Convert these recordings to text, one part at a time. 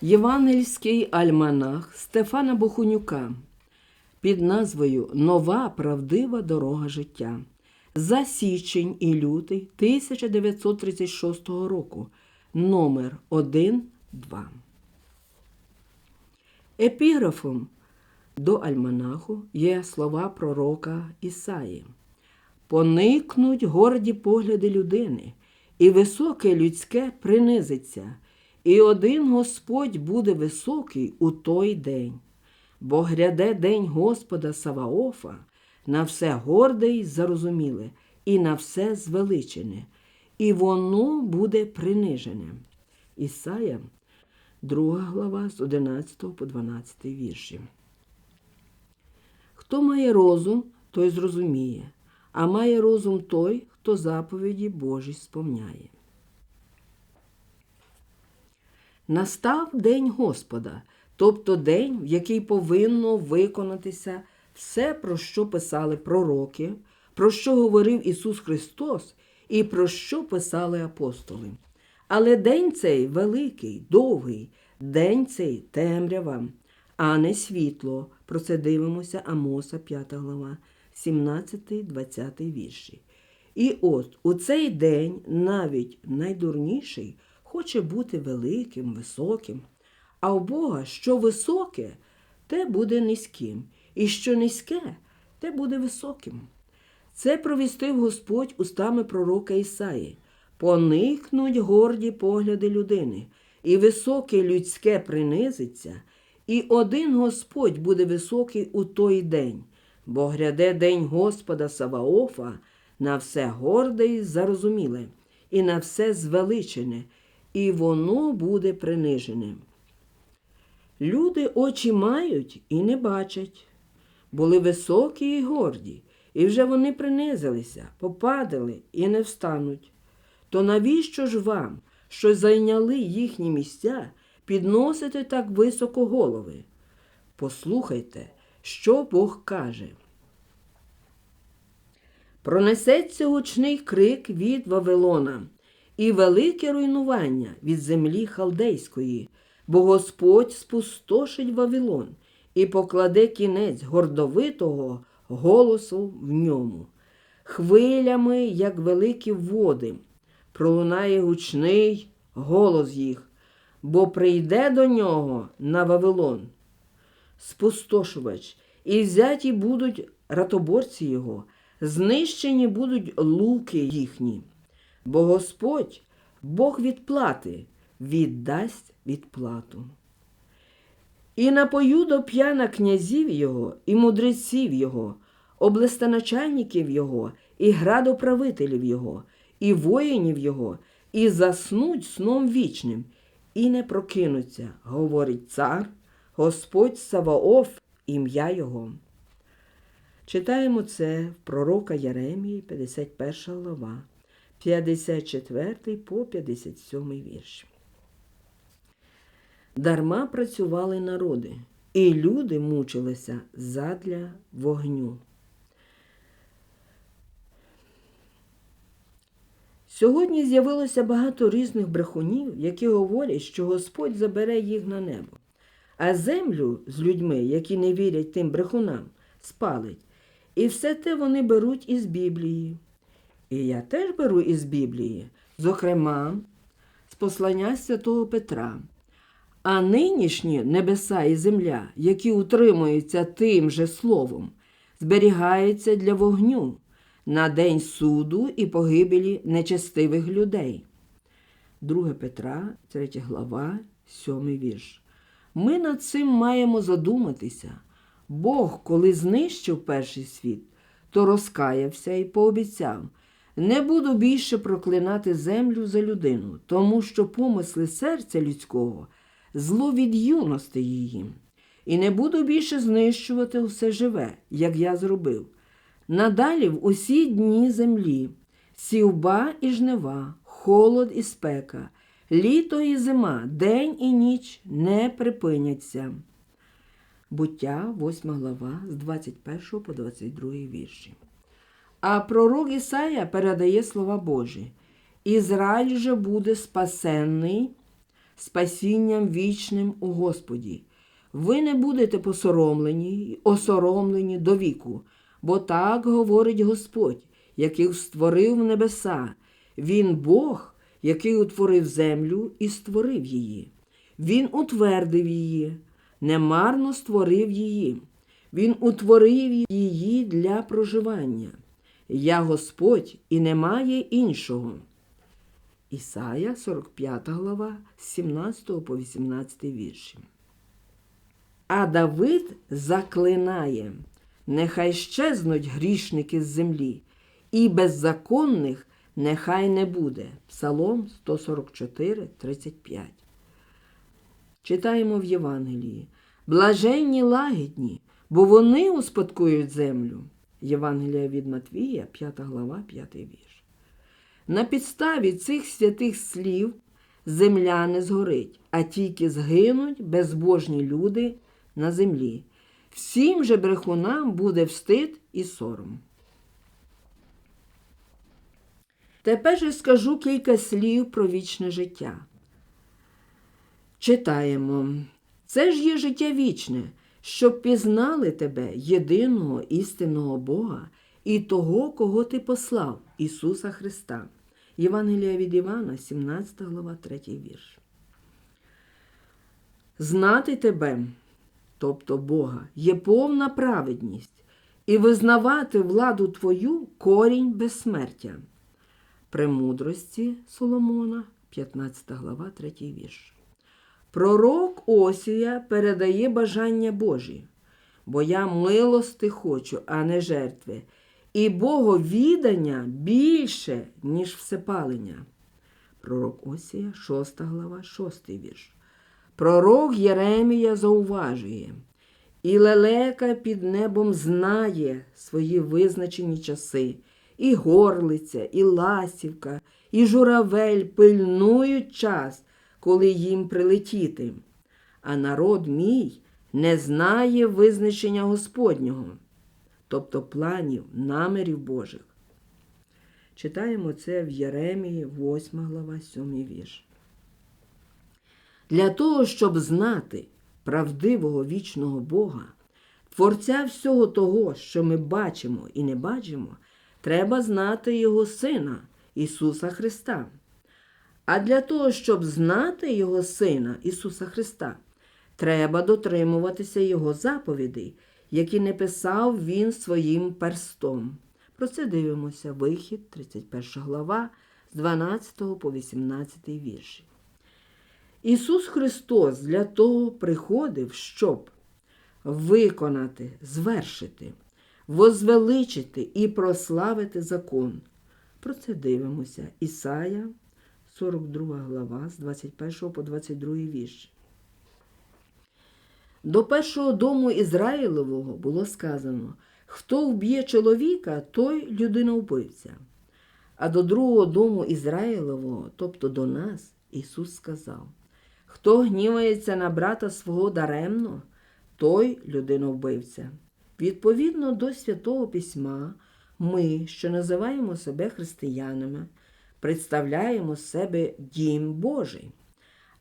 Євангельський альманах Стефана Бохунюка під назвою Нова правдива дорога життя за січень і лютий 1936 року. Номер 1 2 Епіграфом до альманаху є слова пророка Ісаї. Поникнуть горді погляди людини, і високе людське принизиться, і один Господь буде високий у той день, бо гряде день Господа Саваофа на все горде й зарозуміле, і на все звеличене, і воно буде принижене. Ісая, 2 глава з 11 по 12 вірші. Хто має розум, той зрозуміє, а має розум той, хто заповіді Божі сповняє. Настав день Господа, тобто день, в який повинно виконатися все, про що писали пророки, про що говорив Ісус Христос і про що писали апостоли. Але день цей великий, довгий, день цей темрява, а не світло. Про це дивимося Амоса, 5 глава, 17-20 вірші. І от у цей день навіть найдурніший хоче бути великим, високим, а у Бога що високе, те буде низьким, і що низьке, те буде високим. Це провістив Господь устами пророка Ісаї. Поникнуть горді погляди людини, і високе людське принизиться, і один Господь буде високий у той день, бо гряде день Господа Саваофа на все горде й зарозуміле, і на все звеличене, і воно буде принижене. Люди очі мають і не бачать, були високі і горді, і вже вони принизилися, попадали і не встануть. То навіщо ж вам, що зайняли їхні місця, підносити так високо голови? Послухайте, що Бог каже. Пронесеться гучний крик від Вавилона і велике руйнування від землі халдейської, бо Господь спустошить Вавилон і покладе кінець гордовитого голосу в ньому. Хвилями, як великі води, пролунає гучний голос їх, бо прийде до нього на Вавилон. Спустошувач, і взяті будуть ратоборці його, знищені будуть луки їхні. Бо Господь, Бог відплати, віддасть відплату. І напою до п'яна князів його, і мудреців його, облистоначальників його, і градоправителів його, і воїнів його, і заснуть сном вічним, і не прокинуться, говорить цар, Господь Саваоф, ім'я Його. Читаємо це в пророка Єремії, 51 глава, 54 по 57 вірш. Дарма працювали народи, і люди мучилися задля вогню. Сьогодні з'явилося багато різних брехунів, які говорять, що Господь забере їх на небо, а землю з людьми, які не вірять тим брехунам, спалить. І все те вони беруть із Біблії. І я теж беру із Біблії, зокрема, з послання святого Петра. А нинішні небеса і земля, які утримуються тим же словом, зберігаються для вогню на день суду і погибелі нечестивих людей. 2 Петра, 3 глава, 7 вірш. Ми над цим маємо задуматися. Бог, коли знищив перший світ, то розкаявся і пообіцяв. Не буду більше проклинати землю за людину, тому що помисли серця людського зло від юності її, і не буду більше знищувати все живе, як я зробив. Надалі в усі дні землі, сівба і жнива, холод і спека, літо і зима, день і ніч не припиняться. Буття, 8 глава, з 21 по 22 вірші. А пророк Ісая передає слова Божі. Ізраїль же буде спасенний спасінням вічним у Господі. Ви не будете посоромлені осоромлені до віку, бо так говорить Господь, який створив небеса. Він Бог, який утворив землю і створив її. Він утвердив її, немарно створив її. Він утворив її для проживання. Я Господь і немає іншого. Ісая, 45 глава, з 17 по 18 вірші. А Давид заклинає, нехай щезнуть грішники з землі, і беззаконних нехай не буде. Псалом 144, 35. Читаємо в Євангелії. Блаженні лагідні, бо вони успадкують землю. Євангелія від Матвія, 5 глава, 5 вірш. На підставі цих святих слів земля не згорить, а тільки згинуть безбожні люди на землі. Всім же брехунам буде встид і сором. Тепер же скажу кілька слів про вічне життя. Читаємо. Це ж є життя вічне, щоб пізнали тебе, єдиного істинного Бога і того, кого ти послав, Ісуса Христа. Євангелія від Івана, 17 глава, 3 вірш. Знати тебе, тобто Бога, є повна праведність, і визнавати владу твою корінь безсмертя. Премудрості Соломона, 15 глава, 3 вірш. Пророк Осія передає бажання Божі, бо я милости хочу, а не жертви, і Боговідання більше, ніж всепалення. Пророк Осія, 6 глава, 6 вірш. Пророк Єремія зауважує, і лелека під небом знає свої визначені часи, і горлиця, і ласівка, і журавель пильнують час, коли їм прилетіти. А народ мій не знає визначення Господнього, тобто планів, намірів Божих. Читаємо це в Єремії, 8 глава, 7 вірш. Для того, щоб знати правдивого вічного Бога, Творця всього того, що ми бачимо і не бачимо, треба знати Його Сина Ісуса Христа. А для того, щоб знати Його Сина Ісуса Христа, треба дотримуватися Його заповідей, які не писав Він своїм перстом. Про це дивимося вихід, 31 глава, з 12 по 18 вірші. Ісус Христос для того приходив, щоб виконати, звершити, возвеличити і прославити закон. Про це дивимося. Ісая, 42 глава, з 21 по 22 вірш. До першого дому Ізраїлового було сказано, хто вб'є чоловіка, той людина-вбивця. А до другого дому Ізраїлового, тобто до нас, Ісус сказав: Хто гнівається на брата свого даремно, той людина-вбивця. Відповідно до Святого Письма, ми, що називаємо себе християнами, представляємо себе дім Божий.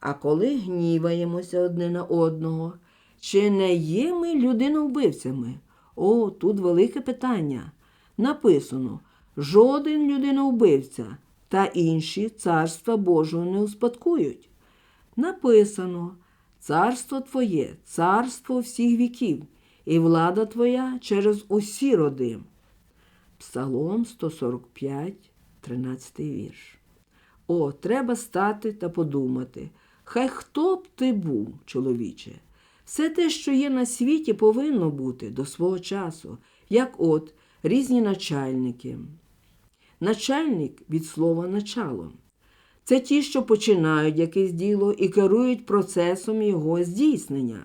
А коли гніваємося одне на одного, чи не є ми людиновбивцями? О, тут велике питання. Написано: жоден людиновбивця та інші царства Божого не успадкують. Написано: Царство Твоє, царство всіх віків, і влада Твоя через усі роди. Псалом 145, 13 вірш. О, треба стати та подумати. Хай хто б ти був, чоловіче. Все те, що є на світі, повинно бути до свого часу, як от різні начальники. Начальник від слова начало. Це ті, що починають якесь діло і керують процесом його здійснення.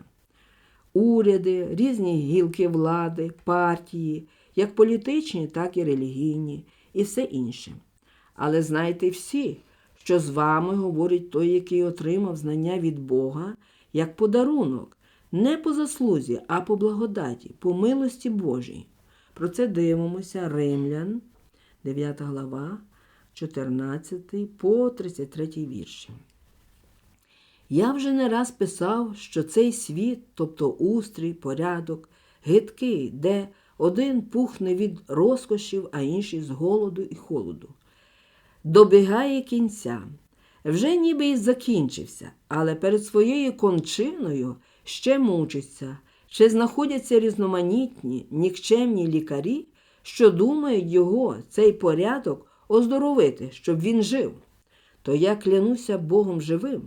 Уряди, різні гілки влади, партії, як політичні, так і релігійні, і все інше. Але знайте всі, що з вами говорить той, який отримав знання від Бога як подарунок, не по заслузі, а по благодаті, по милості Божій. Про це дивимося Римлян, 9 глава, 14 по 33 вірші. Я вже не раз писав, що цей світ, тобто устрій, порядок, гидкий, де один пухне від розкошів, а інший з голоду і холоду. Добігає кінця. Вже ніби й закінчився, але перед своєю кончиною ще мучиться, ще знаходяться різноманітні, нікчемні лікарі, що думають його, цей порядок, оздоровити, щоб він жив. То я клянуся Богом живим,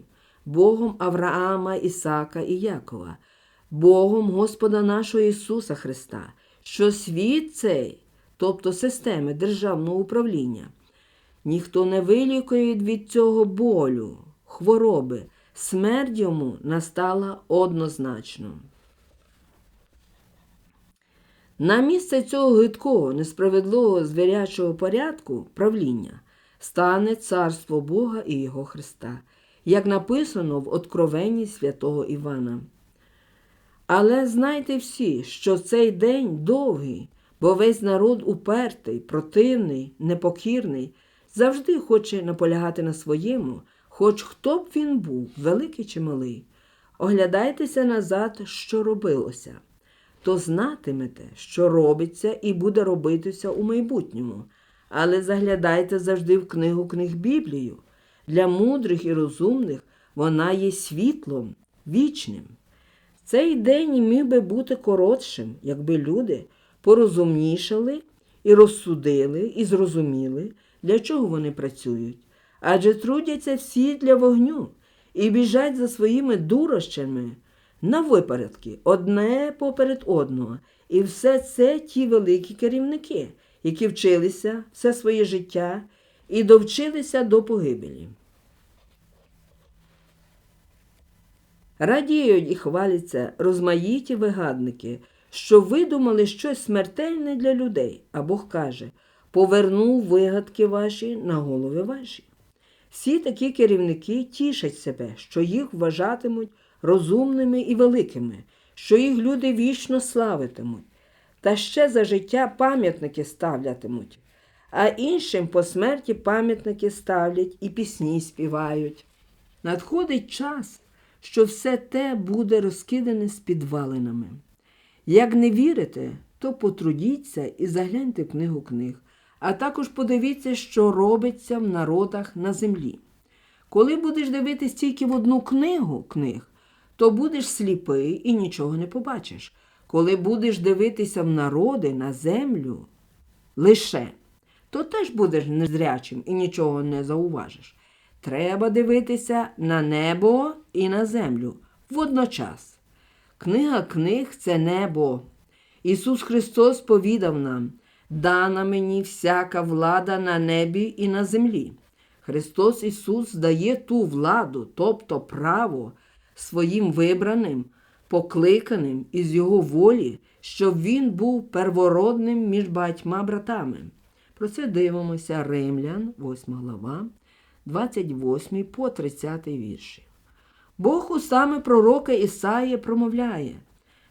Богом Авраама, Ісака і Якова, Богом Господа нашого Ісуса Христа, що світ цей, тобто системи державного управління, ніхто не вилікує від цього болю, хвороби, смерть йому настала однозначно. На місце цього гидкого, несправедливого звірячого порядку правління стане царство Бога і Його Христа, як написано в Откровенні святого Івана. Але знайте всі, що цей день довгий, бо весь народ упертий, противний, непокірний, завжди хоче наполягати на своєму, хоч хто б він був, великий чи малий. Оглядайтеся назад, що робилося то знатимете, що робиться і буде робитися у майбутньому. Але заглядайте завжди в книгу книг Біблію. Для мудрих і розумних вона є світлом, вічним. Цей день міг би бути коротшим, якби люди порозумнішали і розсудили, і зрозуміли, для чого вони працюють. Адже трудяться всі для вогню і біжать за своїми дурощами на випередки одне поперед одного. І все це ті великі керівники, які вчилися все своє життя і довчилися до погибелі. Радіють і хваляться розмаїті вигадники, що видумали щось смертельне для людей, а Бог каже повернув вигадки ваші на голови ваші. Всі такі керівники тішать себе, що їх вважатимуть розумними і великими, що їх люди вічно славитимуть, та ще за життя пам'ятники ставлятимуть, а іншим по смерті пам'ятники ставлять і пісні співають. Надходить час, що все те буде розкидане з підвалинами. Як не вірите, то потрудіться і загляньте книгу книг, а також подивіться, що робиться в народах на землі. Коли будеш дивитись тільки в одну книгу книг, то будеш сліпий і нічого не побачиш. Коли будеш дивитися в народи на землю лише, то теж будеш незрячим і нічого не зауважиш. Треба дивитися на небо і на землю водночас. Книга книг це небо. Ісус Христос повідав нам, дана мені всяка влада на небі і на землі. Христос Ісус дає ту владу, тобто право, своїм вибраним, покликаним із Його волі, щоб він був первородним між батьма братами. Про це дивимося Римлян, 8 глава, 28 по 30 вірші. Бог устами пророка Ісаї промовляє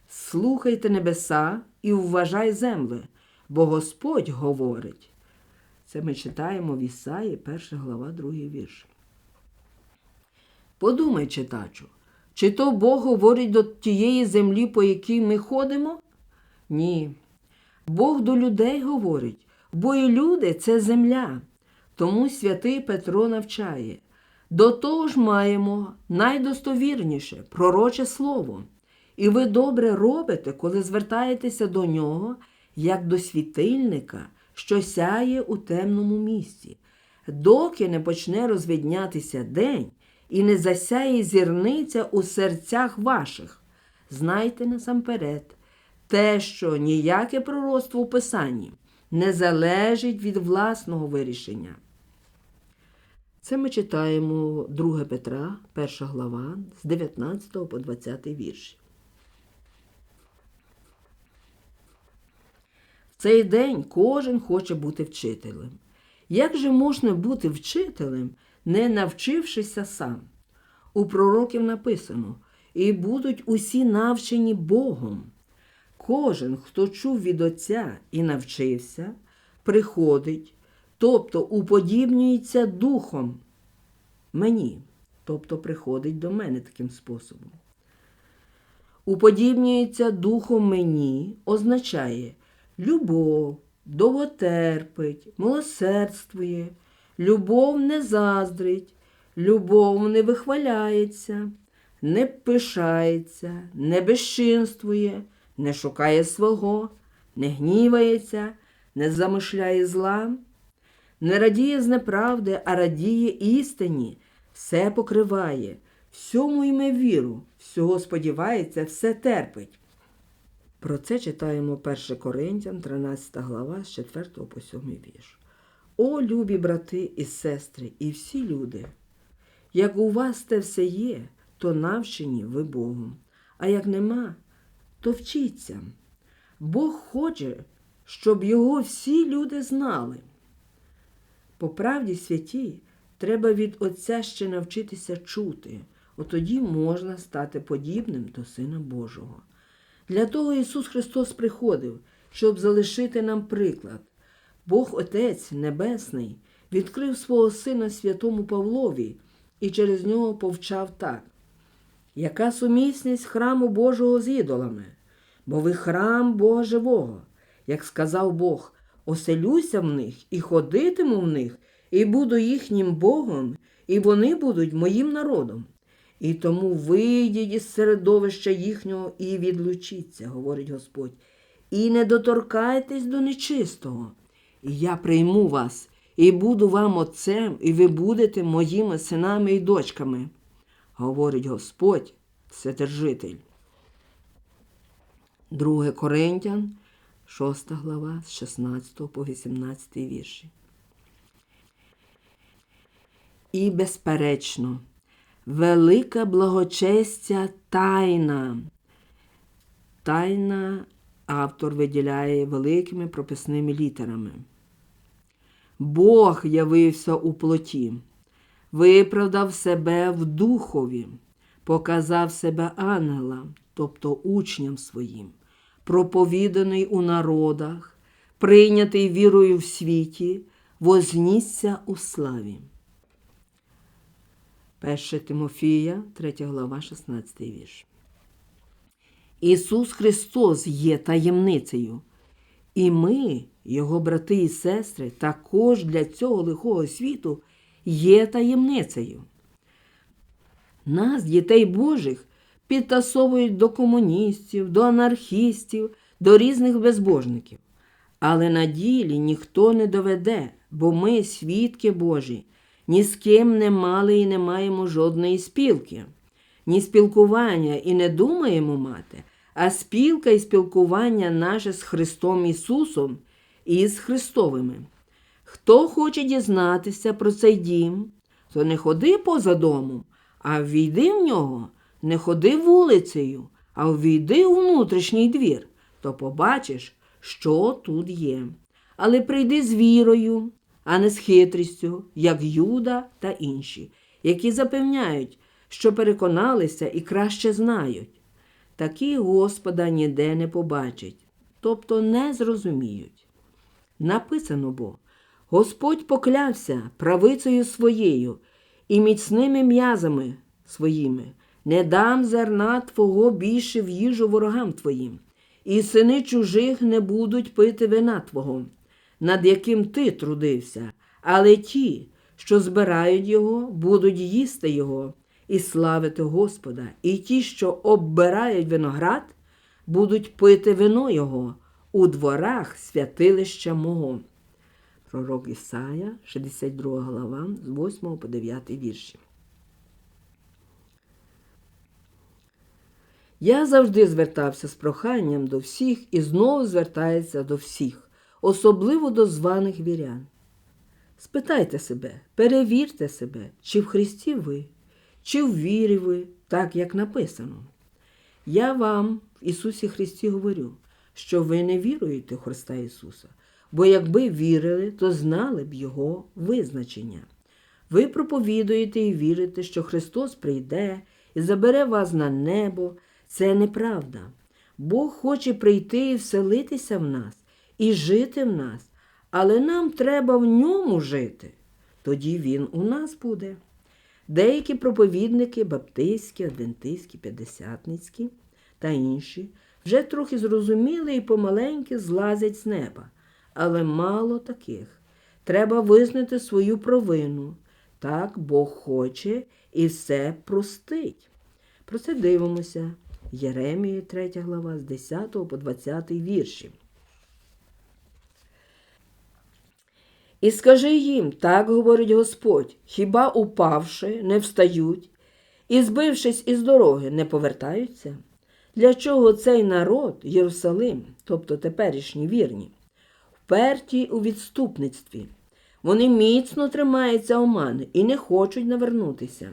Слухайте небеса і вважай земли, бо Господь говорить. Це ми читаємо в Ісаї, 1 глава, 2 вірш. Подумай, читачу, чи то Бог говорить до тієї землі, по якій ми ходимо? Ні. Бог до людей говорить, бо і люди це земля. Тому святий Петро навчає. До того ж маємо найдостовірніше пророче слово. І ви добре робите, коли звертаєтеся до нього, як до світильника, що сяє у темному місці, доки не почне розвіднятися день і не засяє зірниця у серцях ваших. Знайте насамперед, те, що ніяке пророцтво у Писанні не залежить від власного вирішення. Це ми читаємо 2 Петра, 1 глава, з 19 по 20 вірші. Цей день кожен хоче бути вчителем. Як же можна бути вчителем, не навчившися сам? У пророків написано і будуть усі навчені Богом. Кожен, хто чув від Отця і навчився, приходить, тобто уподібнюється духом мені. тобто приходить до мене таким способом. Уподібнюється духом мені означає любов, довготерпить, милосердствує, любов не заздрить, любов не вихваляється, не пишається, не безчинствує, не шукає свого, не гнівається, не замишляє зла, не радіє з неправди, а радіє істині, все покриває, всьому йме віру, всього сподівається, все терпить. Про це читаємо 1 Коринтян, 13 глава, з 4 по 7 вірш. О, любі брати і сестри, і всі люди! Як у вас те все є, то навчені ви Богом, а як нема, то вчіться. Бог хоче, щоб його всі люди знали. По правді святі треба від Отця ще навчитися чути, отоді можна стати подібним до Сина Божого. Для того Ісус Христос приходив, щоб залишити нам приклад. Бог Отець Небесний відкрив свого Сина святому Павлові і через нього повчав так. Яка сумісність храму Божого з ідолами? Бо ви храм Бога живого, як сказав Бог, оселюся в них і ходитиму в них, і буду їхнім Богом, і вони будуть моїм народом. І тому вийдіть із середовища їхнього і відлучіться, говорить Господь, і не доторкайтесь до нечистого. І я прийму вас, і буду вам отцем, і ви будете моїми синами і дочками, говорить Господь, Вседержитель. 2 Коринтян, 6 глава, з 16 по 18 вірші. І безперечно, велика благочестя тайна. Тайна автор виділяє великими прописними літерами. Бог явився у плоті, виправдав себе в духові, показав себе ангелам, тобто учням своїм, проповіданий у народах, прийнятий вірою в світі, вознісся у славі. 1 Тимофія, 3 глава, 16 вірш. Ісус Христос є таємницею, і ми, Його брати і сестри, також для цього лихого світу є таємницею. Нас, дітей Божих, підтасовують до комуністів, до анархістів, до різних безбожників. Але на ділі ніхто не доведе, бо ми, свідки Божі, ні з ким не мали і не маємо жодної спілки, ні спілкування і не думаємо мати, а спілка і спілкування наше з Христом Ісусом і з Христовими. Хто хоче дізнатися про цей дім, то не ходи поза домом, а ввійди в нього, не ходи вулицею, а ввійди у внутрішній двір, то побачиш, що тут є. Але прийди з вірою, а не з хитрістю, як Юда та інші, які запевняють, що переконалися і краще знають. Такі Господа ніде не побачать, тобто не зрозуміють. Написано бо Господь поклявся правицею своєю і міцними м'язами своїми, не дам зерна Твого більше в їжу ворогам Твоїм, і сини чужих не будуть пити вина Твого, над яким ти трудився, але ті, що збирають його, будуть їсти його і славити Господа, і ті, що оббирають виноград, будуть пити вино Його у дворах святилища мого. Пророк Ісая, 62 глава, з 8 по 9 вірші. Я завжди звертався з проханням до всіх і знову звертається до всіх, особливо до званих вірян. Спитайте себе, перевірте себе, чи в Христі ви, чи в вірі ви, так як написано. Я вам в Ісусі Христі говорю, що ви не віруєте в Христа Ісуса, бо якби вірили, то знали б Його визначення. Ви проповідуєте і вірите, що Христос прийде і забере вас на небо. Це неправда. Бог хоче прийти і вселитися в нас, і жити в нас, але нам треба в ньому жити. Тоді Він у нас буде. Деякі проповідники, баптистські, адвентистські, п'ятдесятницькі та інші вже трохи зрозуміли і помаленьки злазять з неба. Але мало таких. Треба визнати свою провину. Так Бог хоче і все простить. Про це дивимося. Єремії 3 глава з 10 по 20 вірші. І скажи їм, так говорить Господь, хіба упавши, не встають, і збившись із дороги, не повертаються? Для чого цей народ, Єрусалим, тобто теперішні вірні, вперті у відступництві? Вони міцно тримаються омани і не хочуть навернутися.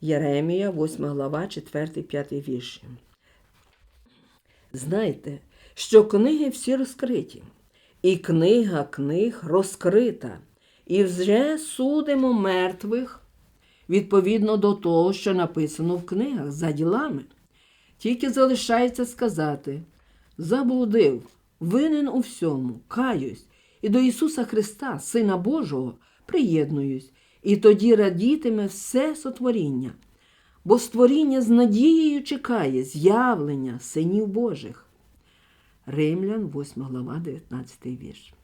Єремія, 8 глава, 4, 5 вірші. Знайте, що книги всі розкриті, і книга книг розкрита, і вже судимо мертвих відповідно до того, що написано в книгах за ділами. Тільки залишається сказати: заблудив, винен у всьому, каюсь, і до Ісуса Христа, Сина Божого, приєднуюсь, і тоді радітиме все сотворіння, бо створіння з надією чекає з'явлення синів Божих. Римлян, 8 глава, 19 вірш.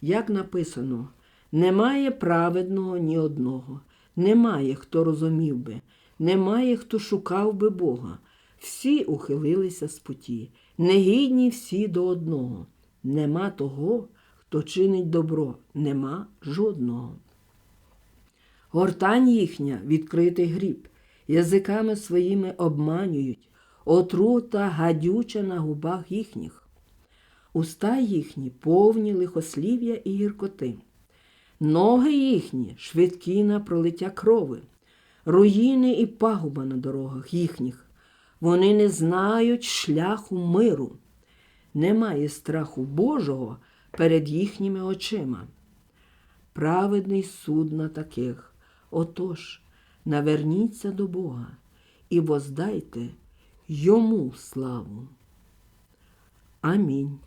Як написано, немає праведного ні одного, немає, хто розумів би, немає, хто шукав би Бога. Всі ухилилися з путі, негідні всі до одного. Нема того, хто чинить добро, нема жодного. Гортань їхня відкритий гріб, язиками своїми обманюють, отрута гадюча на губах їхніх. Уста їхні повні лихослів'я і гіркоти, ноги їхні швидкі на пролиття крови, руїни і пагуба на дорогах їхніх. Вони не знають шляху миру, немає страху Божого перед їхніми очима. Праведний суд на таких. Отож, наверніться до Бога і воздайте йому славу. Амінь.